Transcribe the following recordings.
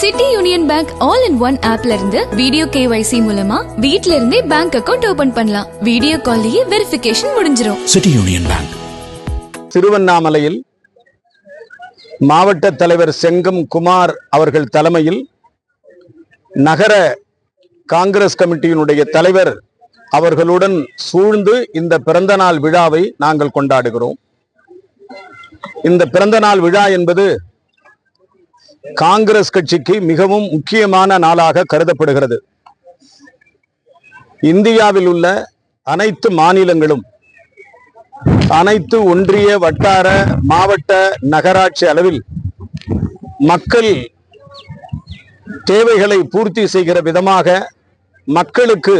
City Union Bank all in one ஆப்ல இருந்து video KYC மூலமா வீட்ல இருந்தே பேங்க் அக்கவுண்ட் ஓபன் பண்ணலாம். வீடியோ கால்லயே வெரிஃபிகேஷன் முடிஞ்சிரும். City Union Bank. திருவண்ணாமலையில் மாவட்ட தலைவர் செங்கம் குமார் அவர்கள் தலைமையில் நகர காங்கிரஸ் கமிட்டியினுடைய தலைவர் அவர்களுடன் சூழ்ந்து இந்த பிறந்தநாள் விழாவை நாங்கள் கொண்டாடுகிறோம். இந்த பிறந்தநாள் விழா என்பது காங்கிரஸ் கட்சிக்கு மிகவும் முக்கியமான நாளாக கருதப்படுகிறது. இந்தியாவில் உள்ள அனைத்து மாநிலங்களும் அனைத்து ஒன்றிய வட்டார மாவட்ட நகராட்சி அளவில் மக்கள் தேவைகளை பூர்த்தி செய்கிற விதமாக மக்களுக்கு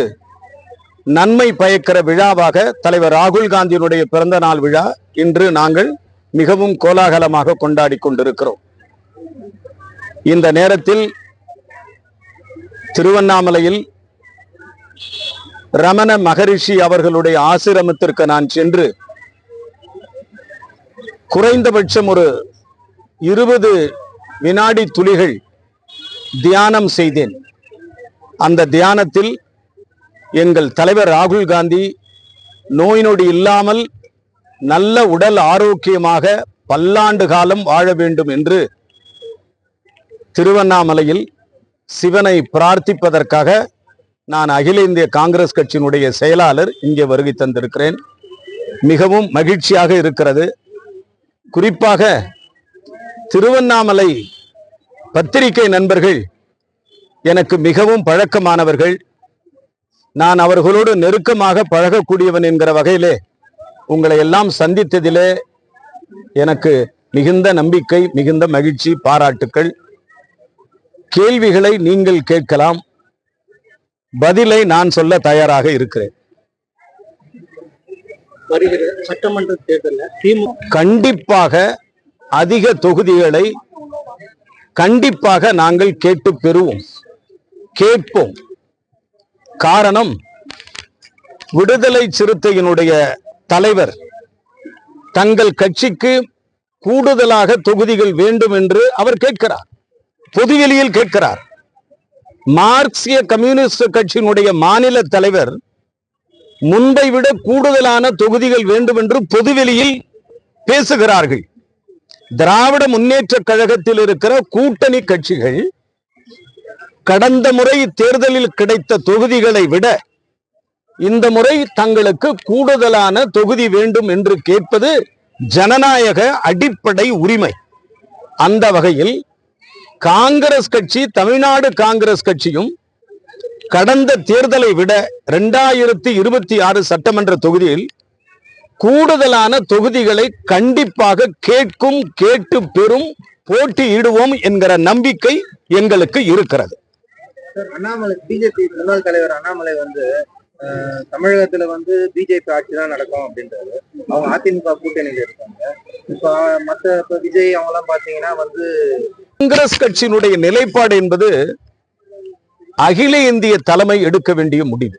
நன்மை பயக்கிற விழாவாக தலைவர் ராகுல் காந்தியினுடைய பிறந்த நாள் விழா இன்று நாங்கள் மிகவும் கோலாகலமாக கொண்டாடி கொண்டிருக்கிறோம். இந்த நேரத்தில் திருவண்ணாமலையில் ரமண மகரிஷி அவர்களுடைய ஆசிரமத்திற்கு நான் சென்று குறைந்தபட்சம் ஒரு இருபது வினாடி துளிகள் தியானம் செய்தேன். அந்த தியானத்தில் எங்கள் தலைவர் ராகுல் காந்தி நோய் நொடி இல்லாமல் நல்ல உடல் ஆரோக்கியமாக பல்லாண்டு காலம் வாழ வேண்டும் என்று திருவண்ணாமலையில் சிவனை பிரார்த்திப்பதற்காக நான் அகில இந்திய காங்கிரஸ் கட்சியினுடைய செயலாளர் இங்கே வருகை தந்திருக்கிறேன். மிகவும் மகிழ்ச்சியாக இருக்கிறது. குறிப்பாக திருவண்ணாமலை பத்திரிகை நண்பர்கள் எனக்கு மிகவும் பழக்கமானவர்கள். நான் அவர்களோடு நெருக்கமாக பழகக்கூடியவன் என்கிற வகையிலே உங்களை எல்லாம் சந்தித்ததிலே எனக்கு மிகுந்த நம்பிக்கை மிகுந்த மகிழ்ச்சி பாராட்டுக்கள். கேள்விகளை நீங்கள் கேட்கலாம். பதிலை நான் சொல்ல தயாராக இருக்கிறேன். வருகிற சட்டமன்ற தேர்தலில் திமுக கண்டிப்பாக அதிக தொகுதிகளை கண்டிப்பாக நாங்கள் கேட்டு பெறுவோம். கேட்போம். காரணம் விடுதலை சிறுத்தையினுடைய தலைவர் தங்கள் கட்சிக்கு கூடுதலாக தொகுதிகள் வேண்டும் என்று அவர் கேட்கிறார். பொதுவெளியில் கேட்கிறார். மார்க்சிய கம்யூனிஸ்ட் கட்சியினுடைய மாநில தலைவர் முன்பை விட கூடுதலான தொகுதிகள் வேண்டும் என்று பொதுவெளியில் பேசுகிறார்கள். திராவிட முன்னேற்ற கழகத்தில் இருக்கிற கூட்டணி கட்சிகள் கடந்த முறை தேர்தலில் கிடைத்த தொகுதிகளை விட இந்த முறை தங்களுக்கு கூடுதலான தொகுதி வேண்டும் என்று கேட்பது ஜனநாயக அடிப்படை உரிமை. அந்த வகையில் காங்கிரஸ் கட்சி தமிழ்நாடு காங்கிரஸ் கட்சியும் கடந்த தேர்தலை விட இரண்டாயிரத்தி இருபத்தி ஆறு சட்டமன்ற தொகுதியில் கூடுதலான தொகுதிகளை கண்டிப்பாக கேட்கும் கேட்டு பெறும் போட்டியிடுவோம் என்கிற நம்பிக்கை எங்களுக்கு இருக்கிறது. சார் அண்ணாமலை பிஜேபி முன்னாள் தலைவர் அண்ணாமலை வந்து தமிழகத்துல வந்து பிஜேபி ஆட்சி தான் நடக்கும் அப்படின்றது அவங்க அதிமுக கூட்டணியில இருக்காங்க. இப்ப மத்த இப்ப விஜய் அவங்க எல்லாம் பாத்தீங்கன்னா வந்து காங்கிரஸ் கட்சியினுடைய நிலைப்பாடு என்பது அகில இந்திய தலைமை எடுக்க வேண்டிய முடிவு.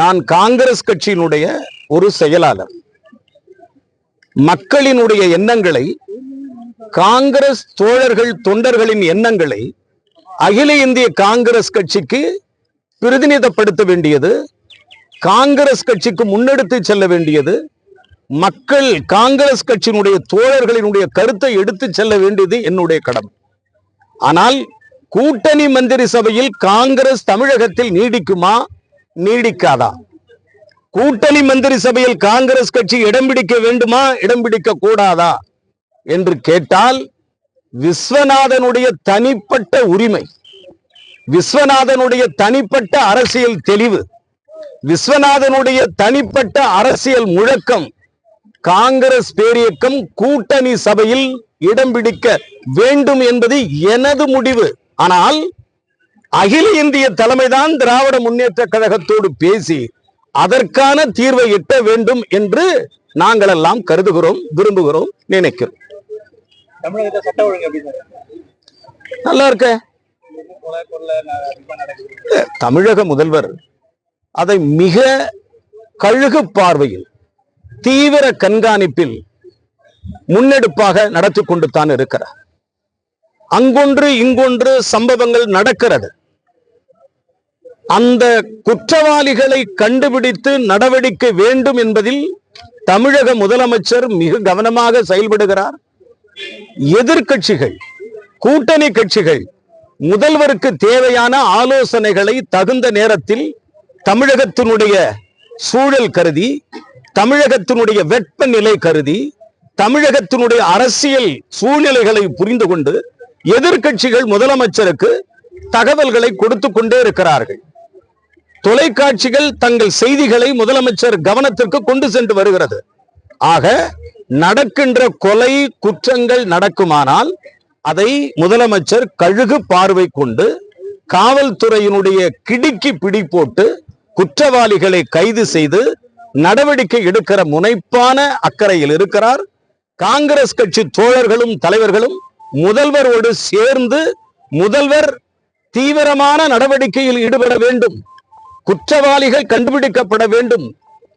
நான் காங்கிரஸ் கட்சியினுடைய ஒரு செயலாளர். மக்களினுடைய எண்ணங்களை காங்கிரஸ் தோழர்கள் தொண்டர்களின் எண்ணங்களை அகில இந்திய காங்கிரஸ் கட்சிக்கு பிரதிநிதப்படுத்த வேண்டியது காங்கிரஸ் கட்சிக்கு முன்னெடுத்து செல்ல வேண்டியது மக்கள் காங்கிரஸ் கட்சியினுடைய தோழர்களினுடைய கருத்தை எடுத்து செல்ல வேண்டியது என்னுடைய கடமை. ஆனால் கூட்டணி மந்திரி சபையில் காங்கிரஸ் தமிழகத்தில் நீடிக்குமா? நீடிக்காதா? கூட்டணி மந்திரி சபையில் காங்கிரஸ் கட்சி இடம் பிடிக்க வேண்டுமா? இடம் பிடிக்க கூடாதா? என்று கேட்டால் விஸ்வநாதனுடைய தனிப்பட்ட உரிமை விஸ்வநாதனுடைய தனிப்பட்ட அரசியல் தெளிவு விஸ்வநாதனுடைய தனிப்பட்ட அரசியல் முழக்கம் காங்கிரஸ் பேரியக்கம் கூட்டணி சபையில் இடம் பிடிக்க வேண்டும் என்பது எனது முடிவு. ஆனால் அகில இந்திய தலைமைதான் திராவிட முன்னேற்ற கழகத்தோடு பேசி அதற்கான தீர்வை எட்ட வேண்டும் என்று நாங்கள் எல்லாம் கருதுகிறோம் விரும்புகிறோம் நினைக்கிறோம். நல்லா இருக்க. தமிழக முதல்வர் அதை மிக கழுகு பார்வையில் தீவிர கண்காணிப்பில் முன்னெடுப்பாக நடத்தி கொண்டு தான் இருக்கிறார். அங்கொன்று இங்கொன்று சம்பவங்கள் நடக்கிறது. அந்த குற்றவாளிகளை கண்டுபிடித்து நடவடிக்கை வேண்டும் என்பதில் தமிழக முதலமைச்சர் மிக கவனமாக செயல்படுகிறார். எதிர்கட்சிகள் கூட்டணி கட்சிகள் முதல்வருக்கு தேவையான ஆலோசனைகளை தகுந்த நேரத்தில் தமிழகத்தினுடைய சூழல் கருதி தமிழகத்தினுடைய வெப்பநிலை கருதி தமிழகத்தினுடைய அரசியல் சூழ்நிலைகளை புரிந்து கொண்டு எதிர்கட்சிகள் முதலமைச்சருக்கு தகவல்களை கொடுத்து கொண்டே இருக்கிறார்கள். தொலைக்காட்சிகள் தங்கள் செய்திகளை முதலமைச்சர் கவனத்திற்கு கொண்டு சென்று வருகிறது. ஆக நடக்கின்ற கொலை குற்றங்கள் நடக்குமானால் அதை முதலமைச்சர் கழுகு பார்வை கொண்டு காவல்துறையினுடைய கிடுக்கி பிடி போட்டு குற்றவாளிகளை கைது செய்து நடவடிக்கை எடுக்கிற முனைப்பான அக்கறையில் இருக்கிறார். காங்கிரஸ் கட்சி தோழர்களும் தலைவர்களும் முதல்வரோடு சேர்ந்து முதல்வர் தீவிரமான நடவடிக்கையில் ஈடுபட வேண்டும். குற்றவாளிகள் கண்டுபிடிக்கப்பட வேண்டும்.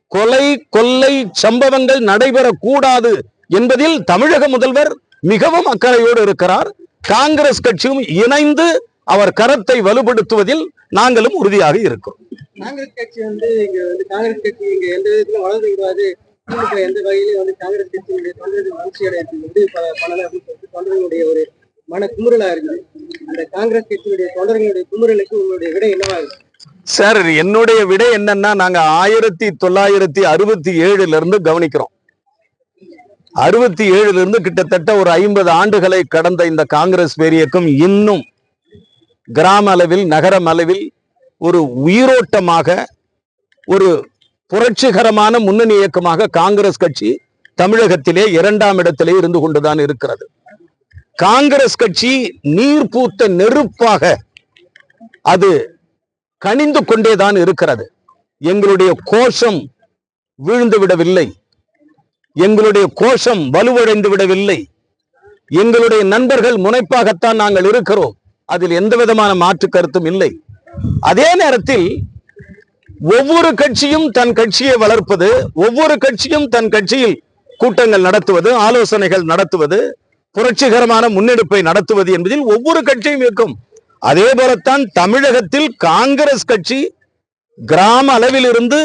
கொலை கொள்ளை சம்பவங்கள் நடைபெறக்கூடாது என்பதில் தமிழக முதல்வர் மிகவும் அக்கறையோடு இருக்கிறார். காங்கிரஸ் கட்சியும் இணைந்து அவர் கரத்தை வலுப்படுத்துவதில் நாங்களும் உறுதியாக இருக்கிறோம் காங்கிரஸ் கட்சி வந்து இங்க வந்து காங்கிரஸ் கட்சி இங்க எந்த விதத்திலும் வளர்ந்து விடாது. திமுக எந்த வகையிலும் வந்து காங்கிரஸ் கட்சியினுடைய தொண்டர்கள் வந்து ப- பண்ணல அப்படின்னு சொல்லிட்டு தொண்டர்களுடைய ஒரு மன குமுறலா இருக்குது. அந்த காங்கிரஸ் கட்சியுடைய தொண்டர்களுடைய குமுறலுக்கு உங்களுடைய விடை என்னவா இருக்கு? சார் என்னுடைய விடை என்னன்னா நாங்க ஆயிரத்தி தொள்ளாயிரத்தி அறுபத்தி ஏழுல இருந்து கவனிக்கிறோம். அறுபத்தி ஏழுல இருந்து கிட்டத்தட்ட ஒரு ஐம்பது ஆண்டுகளை கடந்த இந்த காங்கிரஸ் பேரியக்கம் இன்னும் கிராம அளவில் நகரம் அளவில் ஒரு உயிரோட்டமாக ஒரு புரட்சிகரமான முன்னணி இயக்கமாக காங்கிரஸ் கட்சி தமிழகத்திலே இரண்டாம் இடத்திலே இருந்து கொண்டுதான் இருக்கிறது. காங்கிரஸ் கட்சி நீர் பூத்த நெருப்பாக அது கனிந்து கொண்டேதான் இருக்கிறது. எங்களுடைய கோஷம் வீழ்ந்து விடவில்லை. எங்களுடைய கோஷம் வலுவடைந்து விடவில்லை. எங்களுடைய நண்பர்கள் முனைப்பாகத்தான் நாங்கள் இருக்கிறோம். அதில் எந்த விதமான மாற்று கருத்தும் இல்லை. அதே நேரத்தில் ஒவ்வொரு கட்சியும் தன் கட்சியை வளர்ப்பது ஒவ்வொரு கட்சியும் தன் கட்சியில் கூட்டங்கள் நடத்துவது ஆலோசனைகள் நடத்துவது புரட்சிகரமான முன்னெடுப்பை நடத்துவது என்பதில் ஒவ்வொரு கட்சியும் இருக்கும். அதே போலத்தான் தமிழகத்தில் காங்கிரஸ் கட்சி கிராம அளவிலிருந்து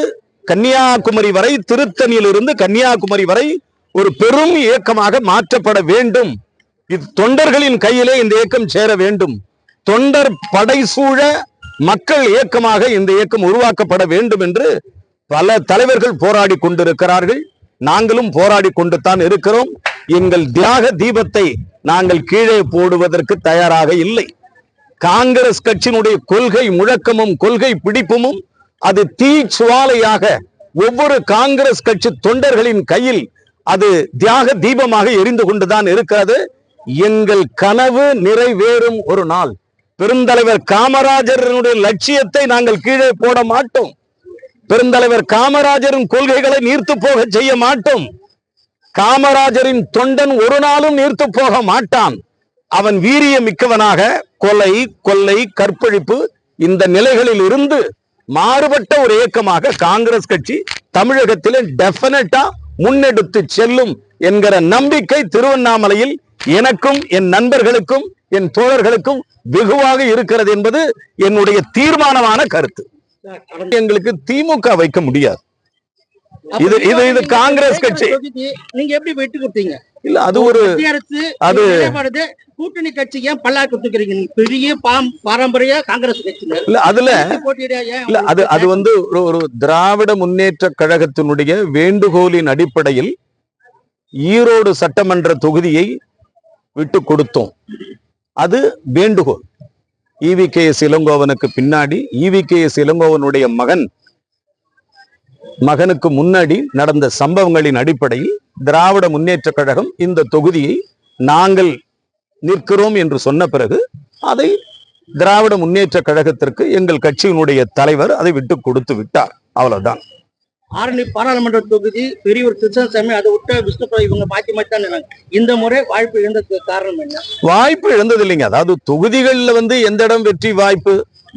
கன்னியாகுமரி வரை திருத்தணியிலிருந்து கன்னியாகுமரி வரை ஒரு பெரும் இயக்கமாக மாற்றப்பட வேண்டும். இது தொண்டர்களின் கையிலே இந்த இயக்கம் சேர வேண்டும். தொண்டர் படை சூழ மக்கள் இயக்கமாக இந்த இயக்கம் உருவாக்கப்பட வேண்டும் என்று பல தலைவர்கள் போராடி கொண்டிருக்கிறார்கள். நாங்களும் போராடி கொண்டு தான் இருக்கிறோம். எங்கள் தியாக தீபத்தை நாங்கள் கீழே போடுவதற்கு தயாராக இல்லை. காங்கிரஸ் கட்சியினுடைய கொள்கை முழக்கமும் கொள்கை பிடிப்புமும் அது தீ சுவாலையாக ஒவ்வொரு காங்கிரஸ் கட்சி தொண்டர்களின் கையில் அது தியாக தீபமாக எரிந்து கொண்டுதான் இருக்கிறது. எங்கள் கனவு நிறைவேறும் ஒரு நாள். பெருந்தலைவர் காமராஜரனுடைய லட்சியத்தை நாங்கள் கீழே போட மாட்டோம். பெருந்தலைவர் காமராஜரின் கொள்கைகளை நீர்த்து போக செய்ய மாட்டோம். காமராஜரின் தொண்டன் ஒரு நாளும் நீர்த்து போக மாட்டான். அவன் வீரிய மிக்கவனாக கொலை கொள்ளை கற்பழிப்பு இந்த நிலைகளில் இருந்து மாறுபட்ட ஒரு இயக்கமாக காங்கிரஸ் கட்சி தமிழகத்திலே டெபினட்டா முன்னெடுத்து செல்லும் என்கிற நம்பிக்கை திருவண்ணாமலையில் எனக்கும் என் நண்பர்களுக்கும் என் தோழர்களுக்கும் வெகுவாக இருக்கிறது என்பது என்னுடைய தீர்மானமான கருத்து. எங்களுக்கு திமுக வைக்க முடியாது. இது இது இது காங்கிரஸ் கட்சி. நீங்க எப்படி வெட்டு கொடுத்தீங்க? இல்ல அது ஒரு அது- கூட்டணி கட்சி ஏன் பல்லாக்கு தூக்குறீங்க நீங்க பெரிய பாம் பாரம்பரிய காங்கிரஸ் கட்சியினர். இல்ல அதுல இல்ல அது அது வந்து ஒரு ஒரு திராவிட முன்னேற்ற கழகத்தினுடைய வேண்டுகோளின் அடிப்படையில் ஈரோடு சட்டமன்ற தொகுதியை விட்டு கொடுத்தோம். அது வேண்டுகோள். ஈவி கே எஸ் இளங்கோவனுக்கு பின்னாடி ஈவி கே எஸ் இளங்கோவனுடைய மகன் மகனுக்கு முன்னாடி நடந்த சம்பவங்களின் அடிப்படையில் திராவிட முன்னேற்ற கழகம் இந்த தொகுதியை நாங்கள் நிற்கிறோம் என்று சொன்ன பிறகு அதை திராவிட முன்னேற்ற கழகத்திற்கு எங்கள் கட்சியினுடைய தலைவர் அதை விட்டு கொடுத்து விட்டார். அவ்வளவுதான். ஆரணி பாராளுமன்ற தொகுதி பெரியவர் கிருஷ்ணசாமி அதை விட்டு விஷ்ணுபுரம் இவங்க மாத்தி மாத்தி தான் இந்த முறை வாய்ப்பு இழந்ததுக்கு காரணம் என்ன? வாய்ப்பு இழந்தது இல்லைங்க அதாவது தொகுதிகளில் வந்து எந்த இடம் வெற்றி வாய்ப்பு?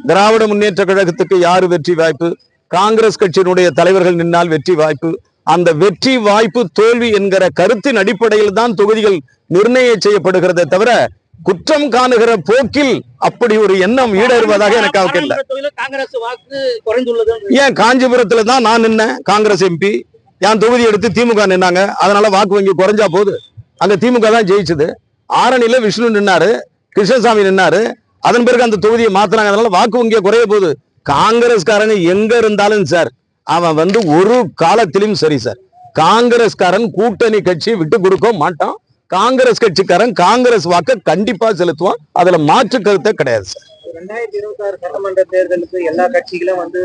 திராவிட முன்னேற்ற கழகத்துக்கு யாரு வெற்றி வாய்ப்பு? காங்கிரஸ் கட்சியினுடைய தலைவர்கள் நின்னால் வெற்றி வாய்ப்பு? அந்த வெற்றி வாய்ப்பு தோல்வி என்கிற கருத்தின் அடிப்படையில் தான் தொகுதிகள் நிர்ணயம் செய்யப்படுகிறதே தவிர குற்றம் காணுகிற போக்கில் அப்படி ஒரு எண்ணம் ஈடேறுவதாக எனக்கு இல்லை. ஏன் காஞ்சிபுரத்துல தான் நான் நின்னேன் காங்கிரஸ் எம்பி? என் தொகுதி எடுத்து திமுக நின்னாங்க. அதனால வாக்கு வங்கி குறைஞ்சா போகுது அங்க திமுக தான் ஜெயிச்சது. ஆரணியில விஷ்ணு நின்னாரு கிருஷ்ணசாமி நின்னாரு. அதன் பிறகு அந்த தொகுதியை மாத்துறாங்க அதனால வாக்கு வங்கியை குறைய போகுது. காங்கிரஸ்காரன் எங்க இருந்தாலும் சார் அவன் வந்து ஒரு காலத்திலும் சரி சார். காங்கிரஸ்காரன் கூட்டணி கட்சி விட்டு கொடுக்க மாட்டான். காங்கிரஸ் கட்சிக்காரன் காங்கிரஸ் வாக்க கண்டிப்பா செலுத்துவான். அதுல மாற்று கருத்தே கிடையாது. சார் ரெண்டாயிரத்தி இருபத்தி ஆறு சட்டமன்ற தேர்தலுக்கு எல்லா கட்சிகளும் வந்து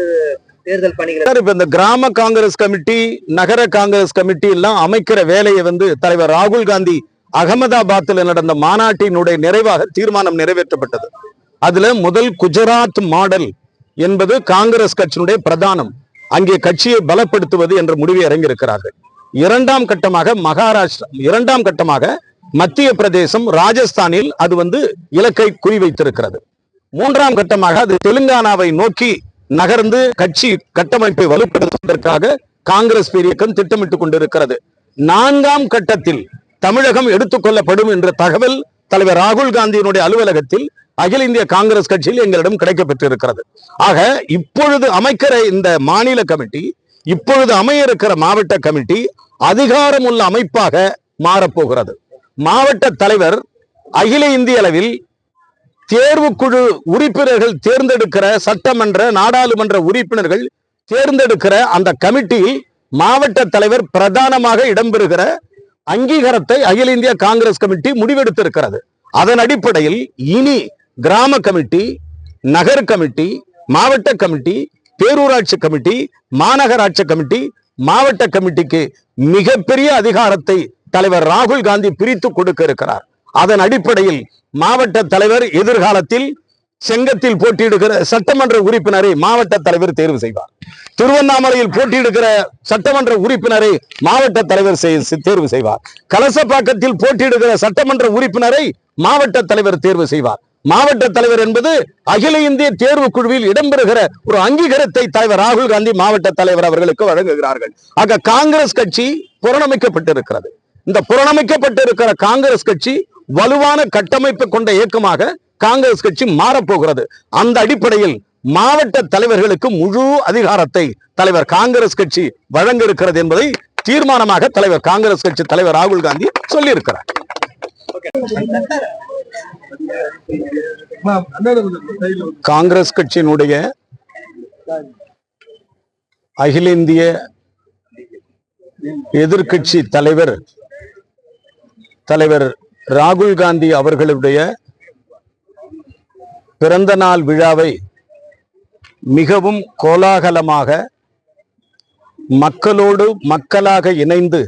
தேர்தல் பணிகளை இப்ப இந்த கிராம காங்கிரஸ் கமிட்டி நகர காங்கிரஸ் கமிட்டி எல்லாம் அமைக்கிற வேலையை வந்து தலைவர் ராகுல் காந்தி அகமதாபாத்தில் நடந்த மாநாட்டினுடைய நிறைவாக தீர்மானம் நிறைவேற்றப்பட்டது. அதுல முதல் குஜராத் மாடல் என்பது காங்கிரஸ் கட்சியினுடைய பிரதானம். அங்கே கட்சியை பலப்படுத்துவது என்ற முடிவை இறங்கியிருக்கிறார்கள். இரண்டாம் கட்டமாக மகாராஷ்டிரா இரண்டாம் கட்டமாக மத்திய பிரதேசம் ராஜஸ்தானில் அது வந்து இலக்கை குறிவைத்திருக்கிறது. மூன்றாம் கட்டமாக அது தெலுங்கானாவை நோக்கி நகர்ந்து கட்சி கட்டமைப்பை வலுப்படுத்துவதற்காக காங்கிரஸ் பேரியக்கம் திட்டமிட்டுக் கொண்டிருக்கிறது. நான்காம் கட்டத்தில் தமிழகம் எடுத்துக்கொள்ளப்படும் என்ற தகவல் தலைவர் ராகுல் காந்தியினுடைய அலுவலகத்தில் அகில இந்திய காங்கிரஸ் கட்சியில் எங்களிடம் கிடைக்கப்பெற்றிருக்கிறது. ஆக இப்பொழுது அமைக்கிற இந்த மாநில கமிட்டி இப்பொழுது அமைய இருக்கிற மாவட்ட கமிட்டி அதிகாரமுள்ள அமைப்பாக மாறப்போகிறது. மாவட்ட தலைவர் அகில இந்திய அளவில் தேர்வுக்குழு உறுப்பினர்கள் தேர்ந்தெடுக்கிற சட்டமன்ற நாடாளுமன்ற உறுப்பினர்கள் தேர்ந்தெடுக்கிற அந்த கமிட்டியில் மாவட்ட தலைவர் பிரதானமாக இடம்பெறுகிற அங்கீகாரத்தை அகில இந்திய காங்கிரஸ் கமிட்டி முடிவெடுத்திருக்கிறது. அதன் அடிப்படையில் இனி கிராம கமிட்டி நகர் கமிட்டி மாவட்ட கமிட்டி பேரூராட்சி கமிட்டி மாநகராட்சி கமிட்டி மாவட்ட கமிட்டிக்கு மிகப்பெரிய அதிகாரத்தை தலைவர் ராகுல் காந்தி பிரித்து கொடுக்க இருக்கிறார். அதன் அடிப்படையில் மாவட்ட தலைவர் எதிர்காலத்தில் செங்கத்தில் போட்டியிடுகிற சட்டமன்ற உறுப்பினரை மாவட்ட தலைவர் தேர்வு செய்வார். திருவண்ணாமலையில் போட்டியிடுகிற சட்டமன்ற உறுப்பினரை மாவட்ட தலைவர் தேர்வு செய்வார். கலசப்பாக்கத்தில் போட்டியிடுகிற சட்டமன்ற உறுப்பினரை மாவட்ட தலைவர் தேர்வு செய்வார். மாவட்ட தலைவர் என்பது அகில இந்திய தேர்வு குழுவில் இடம்பெறுகிற ஒரு அங்கீகாரத்தை தலைவர் ராகுல் காந்தி மாவட்ட தலைவர் அவர்களுக்கு வழங்குகிறார்கள். ஆக காங்கிரஸ் கட்சி புறணமைக்கப்பட்டிருக்கிறது. இந்த புறணமைக்கப்பட்டிருக்கிற காங்கிரஸ் கட்சி வலுவான கட்டமைப்பு கொண்ட இயக்கமாக காங்கிரஸ் கட்சி மாறப்போகிறது. அந்த அடிப்படையில் மாவட்ட தலைவர்களுக்கு முழு அதிகாரத்தை தலைவர் காங்கிரஸ் கட்சி வழங்க இருக்கிறது என்பதை தீர்மானமாக தலைவர் காங்கிரஸ் கட்சி தலைவர் ராகுல் காந்தி சொல்லியிருக்கிறார். காங்கிரஸ் கட்சியினுடைய அகில இந்திய எதிர்கட்சி தலைவர் தலைவர் ராகுல் காந்தி அவர்களுடைய பிறந்த நாள் விழாவை மிகவும் கோலாகலமாக மக்களோடு மக்களாக இணைந்து